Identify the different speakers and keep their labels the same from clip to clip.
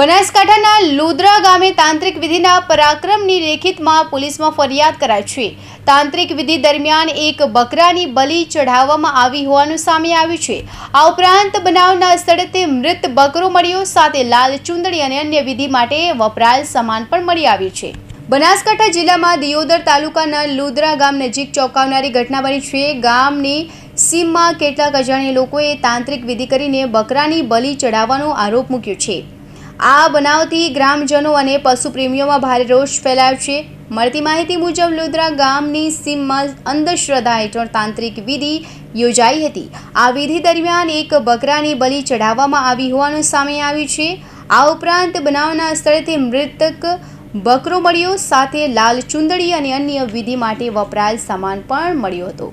Speaker 1: બનાસકાંઠાના લુદ્રા ગામે તાંત્રિક વિધિના પરાક્રમની લેખિતમાં પોલીસમાં ફરિયાદ કરાઈ છે. તાંત્રિક વિધિ દરમિયાન એક બકરાની બલિ ચઢાવવામાં આવી હોવાનું સામે આવ્યું છે. આ ઉપરાંત બનાવના સ્થળેથી મૃત બકરો મળ્યો, સાથે લાલ ચુંદડી અને અન્ય વિધિ માટે વપરાયેલ સામાન પણ મળી આવ્યું છે. બનાસકાંઠા જિલ્લામાં દિયોદર તાલુકાના લુદ્રા ગામ નજીક ચોંકાવનારી ઘટના બની છે. ગામની સીમમાં કેટલાક અજાણ્યા લોકોએ તાંત્રિક વિધિ કરીને બકરાની બલી ચઢાવવાનો આરોપ મૂક્યો છે. આ બનાવથી ગ્રામજનો અને પશુપ્રેમીઓમાં ભારે રોષ ફેલાયો છે. મળતી માહિતી મુજબ, લુદ્રા ગામની સીમમાં અંધશ્રદ્ધા હેઠળ તાંત્રિક વિધિ યોજાઈ હતી. આ વિધિ દરમિયાન એક બકરાની બલી ચઢાવવામાં આવી હોવાનું સામે આવ્યું છે. આ ઉપરાંત બનાવના સ્થળેથી મૃતક બકરો મળ્યો, સાથે લાલ ચુંદડી અને અન્ય વિધિ માટે વપરાયેલ સામાન પણ મળ્યો હતો.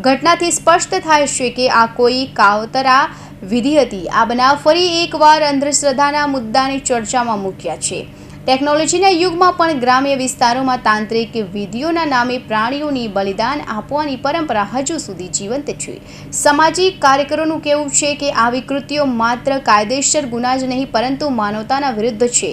Speaker 1: ઘટનાથી સ્પષ્ટ થાય છે કે આ કોઈ કાવતરા વિધિ હતી. આ બનાવ ફરી એકવાર અંધશ્રદ્ધાના મુદ્દાને ચર્ચામાં મૂક્યા છે. ટેકનોલોજીના યુગમાં પણ ગ્રામ્ય વિસ્તારોમાં તાંત્રિક વિધિઓના નામે પ્રાણીઓની બલિદાન આપવાની પરંપરા હજુ સુધી જીવંત છે. સામાજિક કાર્યકરોનું કહેવું છે કે આવી કૃત્યો માત્ર કાયદેસર ગુના જ નહીં, પરંતુ માનવતાના વિરુદ્ધ છે.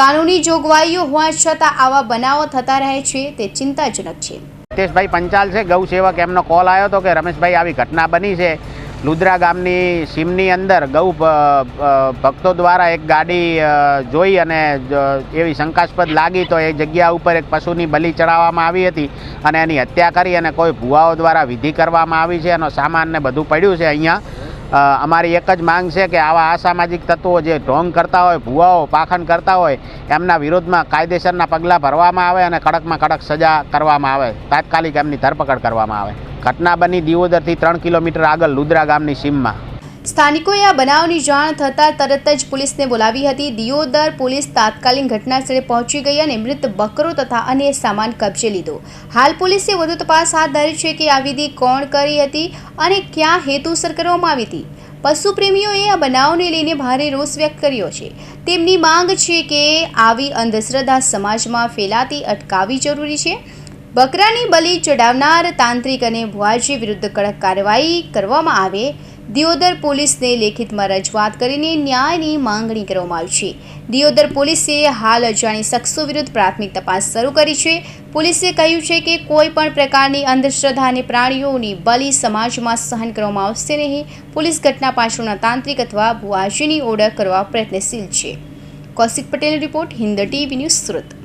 Speaker 1: કાનૂની જોગવાઈઓ હોવા છતાં આવા બનાવો થતા રહે છે, તે ચિંતાજનક છે.
Speaker 2: હિતેશભાઈ પંચાલ છે ગૌ સેવક એમનો કોલ આવ્યો હતો કે રમેશભાઈ આવી ઘટના બની છે. લુદ્રા ગામની સીમની અંદર ગૌ ભક્તો દ્વારા એક ગાડી જોઈ અને એવી શંકાસ્પદ લાગી તો એ જગ્યા ઉપર એક પશુની બલિ ચડાવવામાં આવી હતી અને એની હત્યા કરી અને કોઈ ભુવાઓ દ્વારા વિધિ કરવામાં આવી છે એનો સામાન ને બધું પડ્યું છે અહીંયા. અમારી એક જ માંગ છે કે આવા અસામાજિક તત્વો જે ઢોંગ કરતા હોય, ભુવાઓ પાખંડ કરતા હોય, એમના વિરોધમાં કાયદેસરના પગલાં ભરવામાં આવે અને કડકમાં કડક સજા કરવામાં આવે. તાત્કાલિક એમની ધરપકડ કરવામાં આવે. ઘટના બની દિયોદરથી ત્રણ કિલોમીટર આગળ લુદ્રા ગામની સીમમાં.
Speaker 1: સ્થાનિકોએ આ બનાવની જાણ થતાં તરત જ પોલીસને બોલાવી હતી. દિયોદર પોલીસ તાત્કાલિક ઘટનાસ્થળે પહોંચી ગઈ અને મૃત બકરો તથા અન્ય સામાન કબજે લીધો. હાલ પોલીસે વધુ તપાસ હાથ ધરી છે કે આ વિધિ કોણ કરી હતી અને ક્યાં હેતુસર કરવામાં આવી હતી. પશુપ્રેમીઓએ આ બનાવને લઈને ભારે રોષ વ્યક્ત કર્યો છે. તેમની માંગ છે કે આવી અંધશ્રદ્ધા સમાજમાં ફેલાતી, અટકાવવી જરૂરી છે. બકરાની બલિ ચડાવનાર તાંત્રિક અને ભુવાજી વિરુદ્ધ કડક કાર્યવાહી કરવામાં આવે. દિયોદર પોલીસને લેખિતમાં રજૂઆત કરીને ન્યાયની માંગણી કરવામાં આવી છે. દિયોદર પોલીસે હાલ અજાણી શખ્સો વિરુદ્ધ પ્રાથમિક તપાસ શરૂ કરી છે. પોલીસે કહ્યું છે કે કોઈ પણ પ્રકારની અંધશ્રદ્ધા અને પ્રાણીઓની બલિ સમાજમાં સહન કરવામાં આવશે નહીં. પોલીસ ઘટના પાછળના તાંત્રિક અથવા ભુવાજીની ઓળખ કરવા પ્રયત્નશીલ છે. Kaushik Patel report Hind TV news Surat.